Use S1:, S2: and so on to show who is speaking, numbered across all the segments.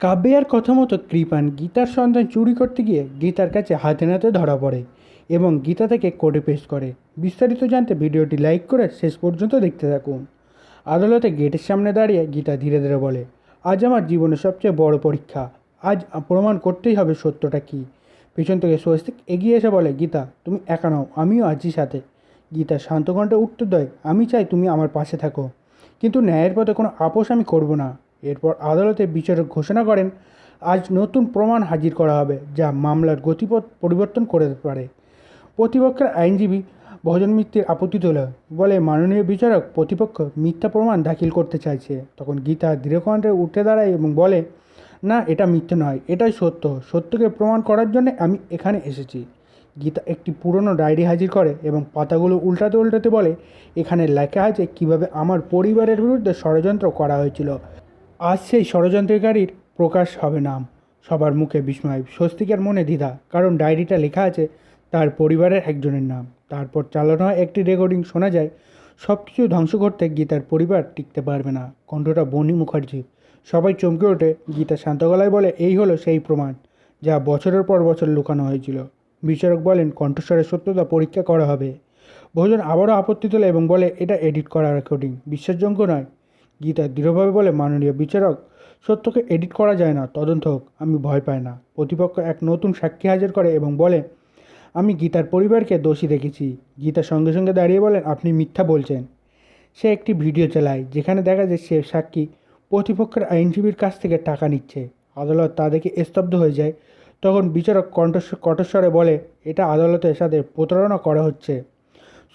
S1: কাব্যের কথা মতো কৃপান গীতার সন্ধান চুরি করতে গিয়ে গীতার কাছে হাতে নাতে ধরা পড়ে এবং গীতা থেকে কোর্টে পেশ করে। বিস্তারিত জানতে ভিডিওটি লাইক করে শেষ পর্যন্ত দেখতে থাকুন। আদালতে গেটের সামনে দাঁড়িয়ে গীতা ধীরে ধীরে বলে, আজ আমার জীবনের সবচেয়ে বড় পরীক্ষা। আজ প্রমাণ করতেই হবে সত্যটা কী? পেছন থেকে স্বস্তিক এগিয়ে এসে বলে, গীতা, তুমি একা নাও, আমিও আছি সাথে। গীতা শান্ত কণ্ঠে উত্তর দেয়, আমি চাই তুমি আমার পাশে থাকো, কিন্তু ন্যায়ের পথে কোনো আপোষ আমি করব না। এরপর আদালতে বিচারক ঘোষণা করেন, আজ নতুন প্রমাণ হাজির করা হবে যা মামলার গতিপথ পরিবর্তন করে পারে। প্রতিপক্ষের আইনজীবী ভজন মিত্রের আপত্তি তোলে বলে মাননীয় বিচারক প্রতিপক্ষ মিথ্যা প্রমাণ দাখিল করতে চাইছে। তখন গীতা দৃঢ়কণ্ঠে উঠে দাঁড়ায় এবং বলে, না, এটা মিথ্যে নয়, এটাই সত্য। সত্যকে প্রমাণ করার জন্য আমি এখানে এসেছি। গীতা একটি পুরনো ডায়েরি হাজির করে এবং পাতাগুলো উল্টাতে উল্টাতে বলে, এখানে লেখা আছে কীভাবে আমার পরিবারের বিরুদ্ধে ষড়যন্ত্র করা হয়েছিল। আজ সেই ষড়যন্ত্রকারীর প্রকাশ হবে নাম। সবার মুখে বিস্ময়, স্বস্তিকের মনে দ্বিধা, কারণ ডায়েরিটা লেখা আছে তার পরিবারের একজনের নাম। তারপর চালানো হয় একটি রেকর্ডিং, শোনা যায় সব কিছু ধ্বংস করতে গীতার পরিবার টিকতে পারবে না। কণ্ঠটা বনি মুখার্জি। সবাই চমকে ওঠে, গীতা শান্ত গলায় বলে, এই হলো সেই প্রমাণ যা বছরের পর বছর লুকানো হয়েছিল। বিচারক বলেন কণ্ঠস্বরের সত্যতা পরীক্ষা করা হবে। বহুজন আবারও আপত্তি তোলে এবং বলে, এটা এডিট করা রেকর্ডিং বিশ্বাসযোগ্য নয়। গীতা দৃঢ়ভাবে বলে, মাননীয় বিচারক, সত্যকে এডিট করা যায় না, তদন্ত হোক, আমি ভয় পাই না। প্রতিপক্ষ এক নতুন সাক্ষী হাজির করে এবং বলে, আমি গীতার পরিবারকে দোষী দেখেছি। গীতা সঙ্গে সঙ্গে দাঁড়িয়ে বলেন, আপনি মিথ্যা বলছেন। সে একটি ভিডিও চালায়, যেখানে দেখা যায় সে সাক্ষী প্রতিপক্ষের আইনজীবীর কাছ থেকে টাকা নিচ্ছে। আদালত তা দেখে স্তব্ধ হয়ে যায়। তখন বিচারক কণ্ঠস্বর কণ্ঠস্বরে বলে, এটা আদালতের সাথে প্রতারণা করা হচ্ছে।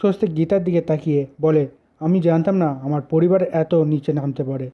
S1: স্বস্তিক গীতার দিকে তাকিয়ে বলে আমি জানতাম না আমার পরিবার এত নিচে নামতে পারে।